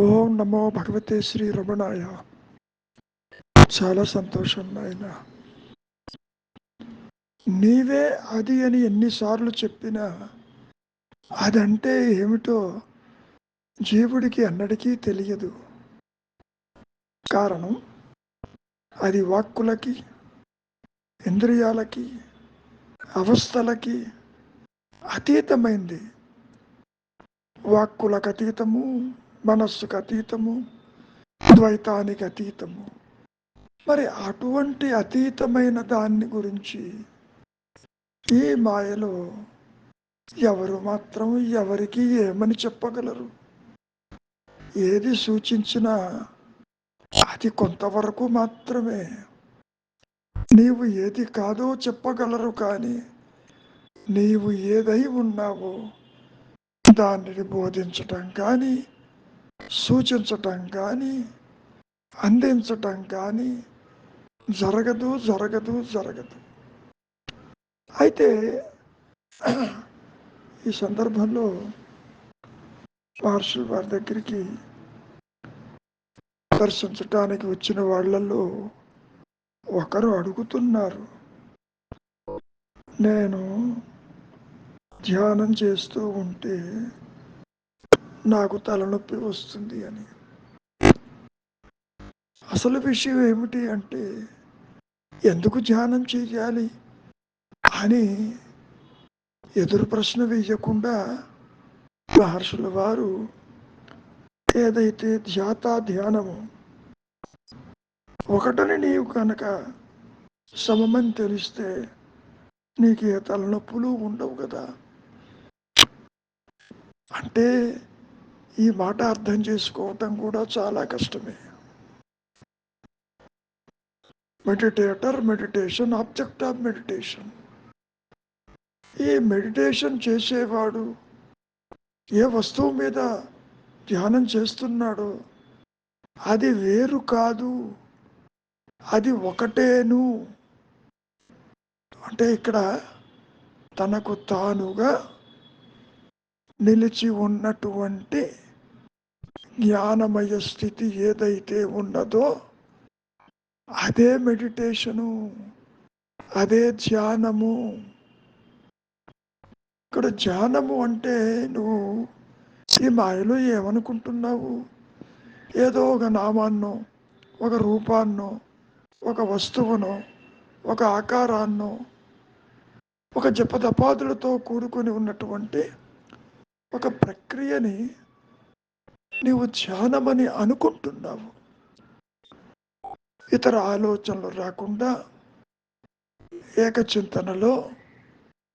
ఓం నమో భగవతే శ్రీ రమణాయ. చాలా సంతోషం నాయన. నీవే అది అని ఎన్నిసార్లు చెప్పినా అదంటే ఏమిటో జీవుడికి అన్నటికీ తెలియదు. కారణం అది వాక్కులకి ఇంద్రియాలకి అవస్థలకి అతీతమైంది. వాక్కులకు అతీతము మనస్సుకు అతీతము ద్వైతానికి అతీతము. మరి అటువంటి అతీతమైన దాన్ని గురించి ఈ మాయలో ఎవరు మాత్రం ఎవరికి ఏమని చెప్పగలరు? ఏది సూచించినా అది కొంతవరకు మాత్రమే. నీవు ఏది కాదో చెప్పగలరు కానీ నీవు ఏదై ఉన్నావో దానిని బోధించటం కానీ సూచించటం కానీ అందించటం కానీ జరగదు జరగదు జరగదు. అయితే ఈ సందర్భంలో పార్షల్ వారి దగ్గరికి దర్శించటానికి వచ్చిన వాళ్ళల్లో ఒకరు అడుగుతున్నారు. నేను ధ్యానం చేస్తూ ఉంటే నాకు తలనొప్పి వస్తుంది అని. అసలు విషయం ఏమిటి అంటే ఎందుకు ధ్యానం చేయాలి అని ఎదురు ప్రశ్న వేయకుండా మహర్షుల వారు ఏదైతే ధ్యాత ధ్యానము ఒకటని నీవు కనుక సమమని తెలిస్తే నీకు ఏ తలనొప్పులు ఉండవు కదా. అంటే ఈ మాట అర్థం చేసుకోవటం కూడా చాలా కష్టమే. Meditator meditation object of meditation. ఈ మెడిటేషన్ చేసేవాడు ఏ వస్తువు మీద ధ్యానం చేస్తున్నాడో అది వేరు కాదు అది ఒకటేను. అంటే ఇక్కడ తనకు తానుగా నిలిచి ఉన్నటువంటి జ్ఞానమయ స్థితి ఏదైతే ఉన్నదో అదే మెడిటేషను అదే ధ్యానము. ఇక్కడ ధ్యానము అంటే నువ్వు ఈ మాయలో ఏమనుకుంటున్నావు? ఏదో ఒక నామాన్నో ఒక రూపాన్నో ఒక వస్తువునో ఒక ఆకారాన్నో ఒక జపదపాదులతో కూడుకొని ఉన్నటువంటి ఒక ప్రక్రియని నీవు ధ్యానమని అనుకుంటున్నావు. ఇతర ఆలోచనలు రాకుండా ఏకచింతనలో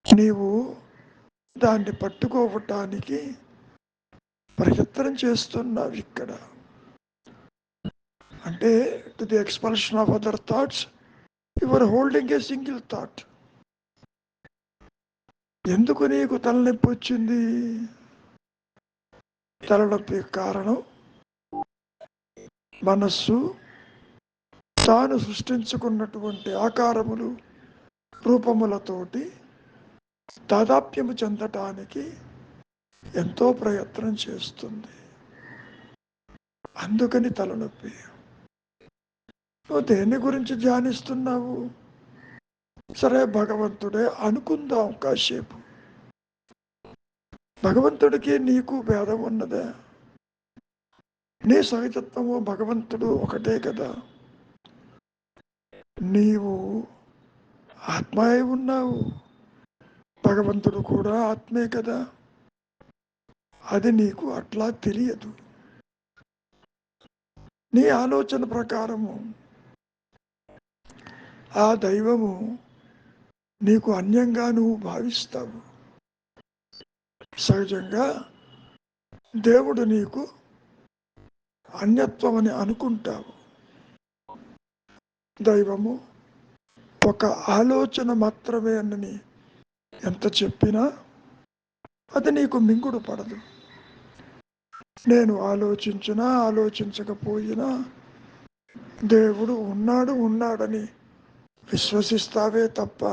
నీవు దాన్ని పట్టుకోవటానికి ప్రయత్నం చేస్తున్నావు ఇక్కడ. అంటే to the expulsion of other thoughts your holding a single thought ఎందుకు నీకు తలనొప్పి వచ్చింది? తలనొప్పి కారణం మనస్సు తాను సృష్టించుకున్నటువంటి ఆకారములు రూపములతోటి తాదాప్యము చెందటానికి ఎంతో ప్రయత్నం చేస్తుంది. అందుకని తలనొప్పి. నువ్వు దేని గురించి ధ్యానిస్తున్నావు? సరే భగవంతుడే అనుకుందాం కాసేపు. భగవంతుడికి నీకు భేదం ఉన్నదా? నీ సహజత్వము భగవంతుడు ఒకటే కదా. నీవు ఆత్మయే ఉన్నావు. భగవంతుడు కూడా ఆత్మే కదా. అది నీకు అట్లా తెలియదు. నీ ఆలోచన ప్రకారము ఆ దైవము నీకు అన్యంగా నువ్వు భావిస్తావు. సహజంగా దేవుడు నీకు అన్యత్వం అని అనుకుంటావు. దైవము ఒక ఆలోచన మాత్రమే అని ఎంత చెప్పినా అది నీకు మింగుడు పడదు. నేను ఆలోచించినా ఆలోచించకపోయినా దేవుడు ఉన్నాడు ఉన్నాడని విశ్వసిస్తావే తప్ప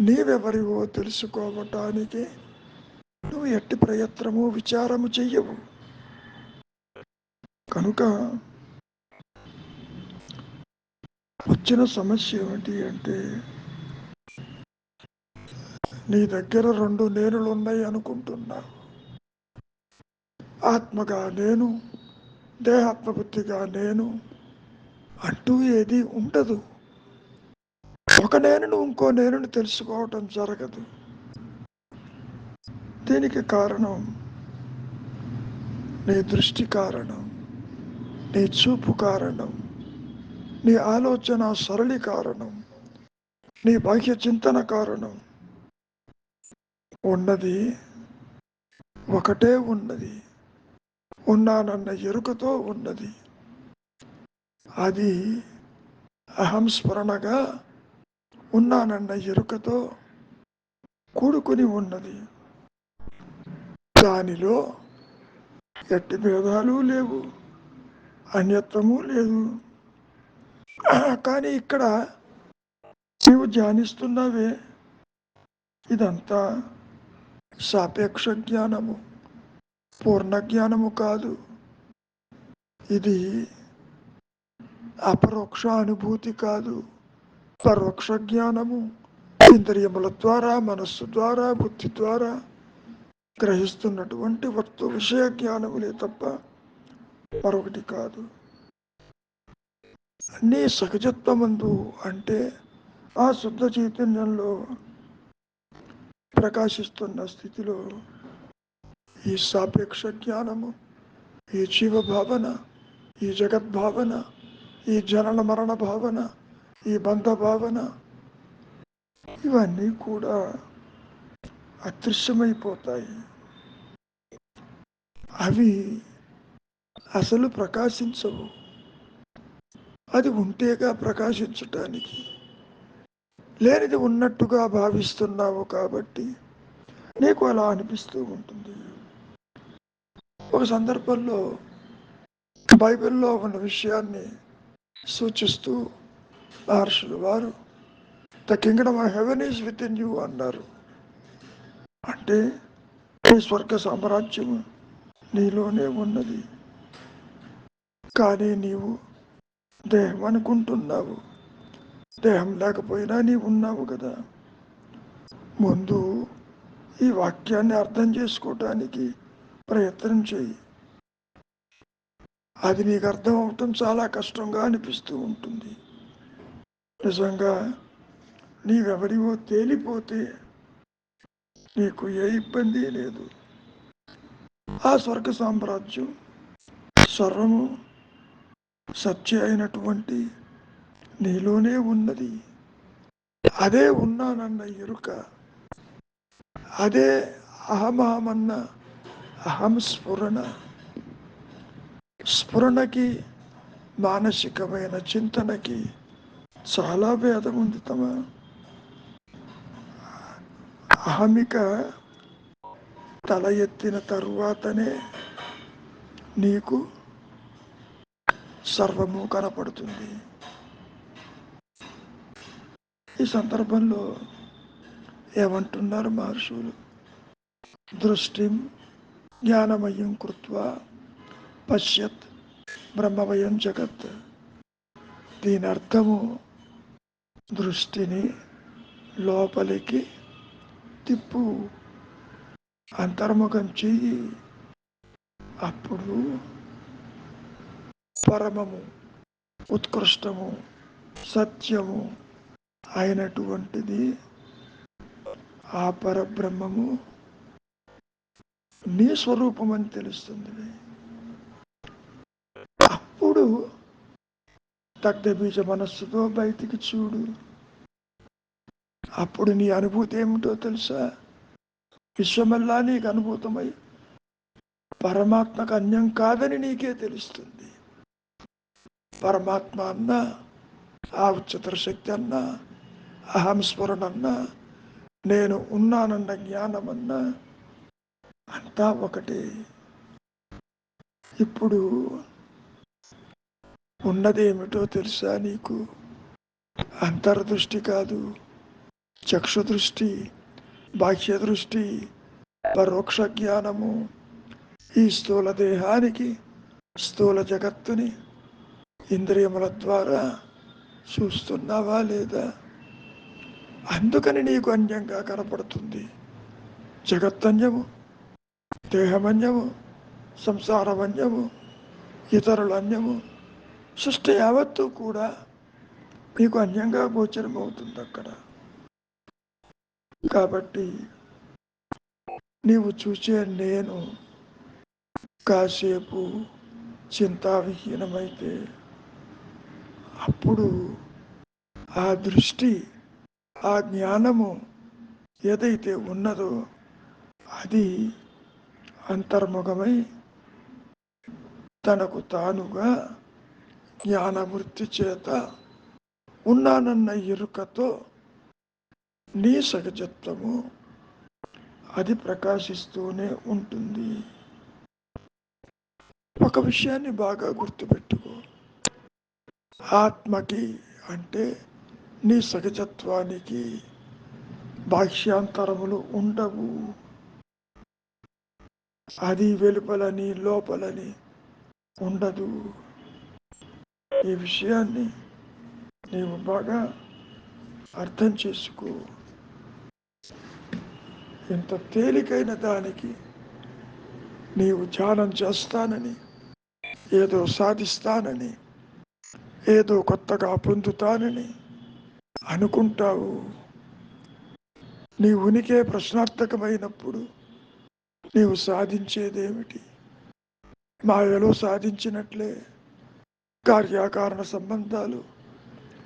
నీవెవరివో తెలుసుకోవటానికి నువ్వు ఎట్టి ప్రయత్నము విచారము చెయ్యవు. కనుక వచ్చిన సమస్య ఏమిటి అంటే నీ దగ్గర రెండు నేనులు ఉన్నాయి అనుకుంటున్నావు ఆత్మగా నేను దేహాత్మబుద్ధిగా నేను అంటూ ఏది ఉండదు. ఒక నేనును ఇంకో నేనును తెలుసుకోవటం జరగదు. దీనికి కారణం? నీ దృష్టి కారణం? నీ చూపు కారణం? నీ ఆలోచన సరళి కారణం? నీ బాహ్య చింతన కారణం? ఉన్నది ఒకటే ఉన్నది. ఉన్నానన్న ఎరుకతో ఉన్నది. అది అహం స్మరణగా ఉన్నానన్న ఎరుకతో కూడుకుని ఉన్నది. దానిలో ఎట్టి భేదాలు లేవు. అన్యత్వము లేదు. కానీ ఇక్కడ నీవు ధ్యానిస్తున్నవే. ఇదంతా సాపేక్ష జ్ఞానము. పూర్ణ జ్ఞానము కాదు. ఇది అపరోక్ష అనుభూతి కాదు. పరోక్ష జ్ఞానము. ఇంద్రియముల ద్వారా మనస్సు ద్వారా బుద్ధి ద్వారా గ్రహిస్తున్నటువంటి వస్తు విషయ జ్ఞానములే తప్ప మరొకటి కాదు. అన్నీ సహజత్వమందు అంటే ఆ శుద్ధ చైతన్యంలో ప్రకాశిస్తున్న స్థితిలో ఈ సాపేక్ష జ్ఞానము ఈ జీవ భావన ఈ జగద్భావన ఈ జనన మరణ భావన ఈ బంధ భావన ఇవన్నీ కూడా అదృశ్యమైపోతాయి. అవి అసలు ప్రకాశించవు. అది ఉంటేగా ప్రకాశించటానికి. లేనిది ఉన్నట్టుగా భావిస్తున్నావు కాబట్టి నీకు అలా అనిపిస్తూ ఉంటుంది. ఒక సందర్భంలో బైబిల్లో ఉన్న విషయాన్ని సూచిస్తూ మహర్షులు వారు the kingdom of heaven is with in you అన్నారు. అంటే ఈ స్వర్గ సామ్రాజ్యము నీలోనే ఉన్నది. కానీ నీవు దేహం అనుకుంటున్నావు. దేహం లేకపోయినా నీవు ఉన్నావు కదా. ముందు ఈ వాక్యాన్ని అర్థం చేసుకోవటానికి ప్రయత్నం చేయి. అది నీకు అర్థం అవటం చాలా కష్టంగా అనిపిస్తూ ఉంటుంది. నిజంగా నీవెవరివో తేలిపోతే నీకు ఏ ఇబ్బంది లేదు. ఆ స్వర్గ సామ్రాజ్యం సర్వము సత్య అయినటువంటి నీలోనే ఉన్నది. అదే ఉన్నానన్న ఎరుక అదే అహమహమన్న అహం స్ఫురణ స్ఫురణకి మానసికమైన చింతనకి చాలా భేదం ఉంది తమ. అహమిక తల ఎత్తిన తరువాతనే నీకు సర్వము కనపడుతుంది. ఈ సందర్భంలో ఏమంటున్నారు మహర్షులు? దృష్టిం జ్ఞానమయం కృత్వా పశ్యత్ బ్రహ్మమయం జగత్. దీని అర్థము దృష్టిని లోపలికి తిప్పు. అంతర్ముఖం చెయ్యి. అప్పుడు పరమము ఉత్కృష్టము సత్యము అయినటువంటిది ఆ పరబ్రహ్మము నీ స్వరూపం అని తెలుస్తుంది. అప్పుడు బీజ మనస్సుతో బయటికి చూడు. అప్పుడు నీ అనుభూతి ఏమిటో తెలుసా? విశ్వమల్లా నీకు అనుభూతమై పరమాత్మకు అన్యం కాదని నీకే తెలుస్తుంది. పరమాత్మ అన్న ఆ ఉచ్చతర శక్తి అన్న అహం స్మరణ అన్న నేను ఉన్నానన్న జ్ఞానం అన్నా అంతా ఒకటే. ఇప్పుడు ఉన్నదేమిటో తెలుసా నీకు? అంతర్దృష్టి కాదు. చక్షుదృష్టి బాహ్య దృష్టి, దృష్టి, పరోక్ష జ్ఞానము ఈ స్థూల దేహానికి స్థూల జగత్తుని ఇంద్రియముల ద్వారా చూస్తున్నావా లేదా? అందుకని నీకు అన్యంగా కనపడుతుంది. జగత్తన్యము దేహమన్యము సంసారమన్యము ఇతరుల అన్యము సృష్టి యావత్తు కూడా నీకు అన్యంగా గోచరమవుతుంది అక్కడ కాబట్టి నీవు చూసే నేను కాసేపు చింతావిహీనమైతే అప్పుడు ఆ దృష్టి ఆ జ్ఞానము ఏదైతే ఉన్నదో అది అంతర్ముఖమై తనకు తానుగా జ్ఞానవృత్తి చేత ఉన్నానన్న ఎరుకతో నీ సహజత్వము. అది ప్రకాశిస్తూనే ఉంటుంది. ఒక విషయాన్ని బాగా గుర్తుపెట్టుకో. ఆత్మకి అంటే నీ సహజత్వానికి బాహ్యాంతరములు ఉండవు. అది వెలుపలని లోపలని ఉండదు. ఈ విషయాన్ని నీవు బాగా అర్థం చేసుకో. ఇంత తేలికైన దానికి నీవు ధ్యానం చేస్తానని ఏదో సాధిస్తానని ఏదో కొత్తగా పొందుతానని అనుకుంటావు. నీ ఉనికే ప్రశ్నార్థకమైనప్పుడు నీవు సాధించేదేమిటి? మాయలో సాధించినట్లే కార్యాకారణ సంబంధాలు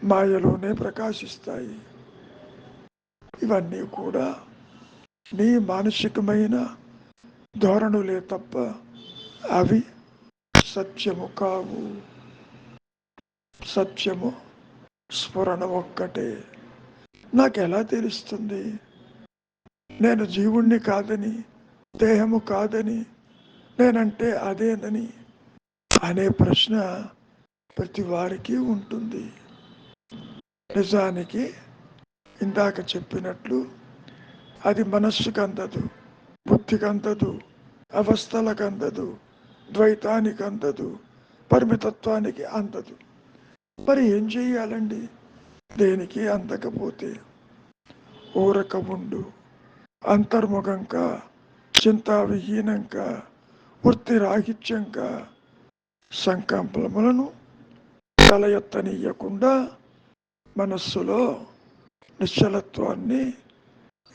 మాయలోనే ప్రకాశిస్తాయి. ఇవన్నీ కూడా నీ మానసికమైన ధోరణులే తప్ప అవి సత్యము కావు. సత్యము స్ఫురణ ఒక్కటే. నాకు ఎలా తెలుస్తుంది? నేను జీవుణ్ణి కాదని దేహము కాదని నేనంటే అదేనని అనే ప్రశ్న ప్రతి వారికి ఉంటుంది. నిజానికి ఇందాక చెప్పినట్లు అది మనస్సుకు అందదు బుద్ధికి అందదు అవస్థలకు అందదు ద్వైతానికి అందదు పరిమితత్వానికి అందదు. మరి ఏం చేయాలండి దేనికి అందకపోతే? ఊరక ఉండు అంతర్ముఖంగా చింతావిహీనంగా వృత్తి రాహిత్యంగా సంకల్పములను తల ఎత్తనీయకుండా మనస్సులో నిశ్చలత్వాన్ని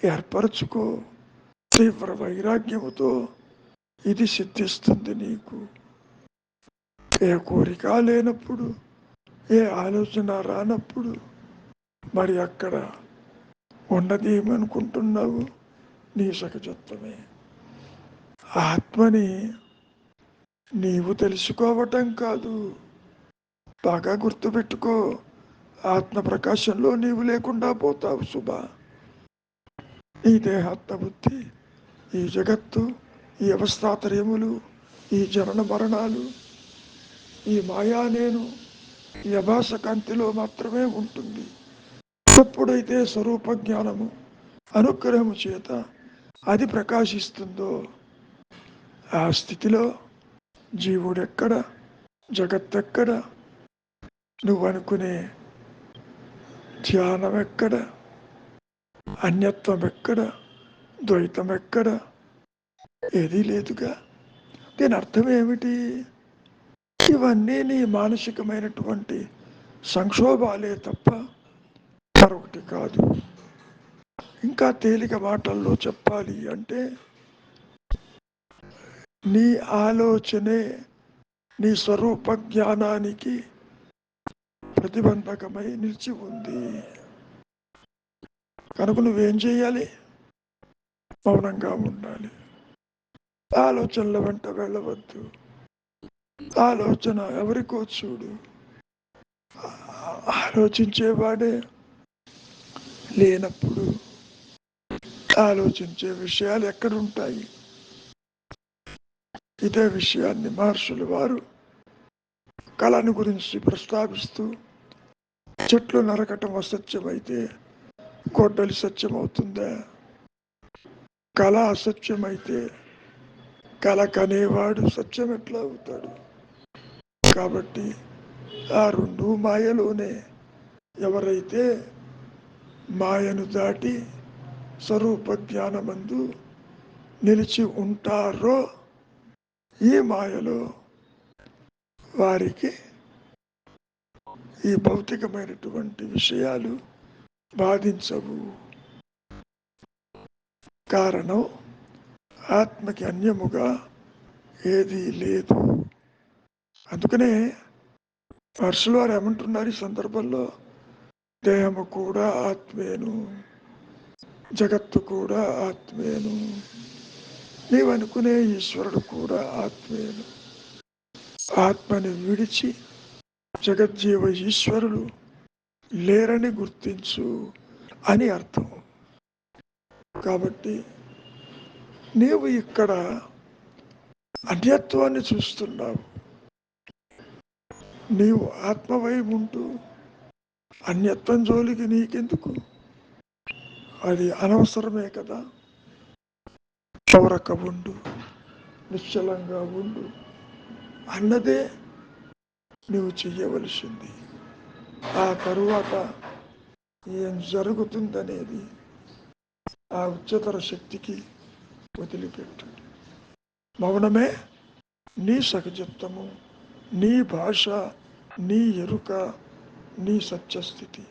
ఏర్పరచుకో. తీవ్ర వైరాగ్యముతో ఇది సిద్ధిస్తుంది నీకు. ఏ కోరిక లేనప్పుడు ఏ ఆలోచన రానప్పుడు మరి అక్కడ ఉన్నది ఏమనుకుంటున్నావు? నీ సహజత్వమే. ఆత్మని నీవు తెలుసుకోవటం కాదు. బాగా గుర్తుపెట్టుకో. ఆత్మ ప్రకాశంలో నీవు లేకుండా పోతావు శుభ ఈ దేహాత్మ బుద్ధి ఈ జగత్తు ఈ అవస్థాత్రయములు ఈ జనన మరణాలు ఈ మాయా నేను ఈ అభాస కాంతిలో మాత్రమే ఉంటుంది. ఎప్పుడైతే స్వరూప జ్ఞానము అనుగ్రహము చేత అది ప్రకాశిస్తుందో ఆ స్థితిలో జీవుడెక్కడ జగత్తెక్కడ నువ్వు అనుకునే ధ్యానం ఎక్కడ అన్యత్వం ఎక్కడ ద్వైతం ఎక్కడ ఏదీ లేదుగా. దీని అర్థం ఏమిటి ఇవన్నీ నీ మానసికమైనటువంటి సంక్షోభాలే తప్ప మరొకటి కాదు. ఇంకా తేలిక మాటల్లో చెప్పాలి అంటే నీ ఆలోచనే నీ స్వరూప జ్ఞానానికి ప్రతిబంధకమై నిలిచి ఉంది. కనుక నువ్వేం చేయాలి? మౌనంగా ఉండాలి. ఆలోచనల వెంట వెళ్ళవద్దు. ఆలోచన ఎవరికో చూడు. ఆలోచించేవాడే లేనప్పుడు ఆలోచించే విషయాలు ఎక్కడుంటాయి? ఇదే విషయాన్ని మహర్షులు వారు కళను గురించి ప్రస్తావిస్తూ చెట్లు నరకటం అసత్యమైతే గొడ్డలి సత్యమవుతుందా? కళ అసత్యమైతే కళ కనేవాడు సత్యం ఎట్లా అవుతాడు? కాబట్టి ఆ రెండు మాయలోనే ఎవరైతే మాయను దాటి స్వరూప జ్ఞానమందు నిలిచి ఉంటారో ఈ మాయలో వారికి ఈ భౌతికమైనటువంటి విషయాలు బాధించవు. కారణం ఆత్మకి అన్యముగా ఏదీ లేదు. అందుకనే పర్సులు వారు ఏమంటున్నారు ఈ సందర్భంలో? దేహము కూడా ఆత్మేను జగత్తు కూడా ఆత్మేను నీవనుకునే ఈశ్వరుడు కూడా ఆత్మేను. ఆత్మని విడిచి జగజ్జీవ ఈశ్వరుడు లేరని గుర్తించు అని అర్థం. కాబట్టి నీవు ఇక్కడ అన్యత్వాన్ని చూస్తున్నావు. నీవు ఆత్మవై ఉంటూ అన్యత్వం జోలికి నీకెందుకు? అది అనవసరమే కదా. చౌరక ఉండు నిశ్చలంగా ఉండు. అన్నదే నువ్వు చెయ్యవలసింది. ఆ తరువాత ఏం జరుగుతుందనేది ఆ ఉచ్చతర శక్తికి వదిలిపెట్టు మౌనమే నీ సహజత్వము నీ భాష నీ ఎరుక నీ సత్యస్థితి.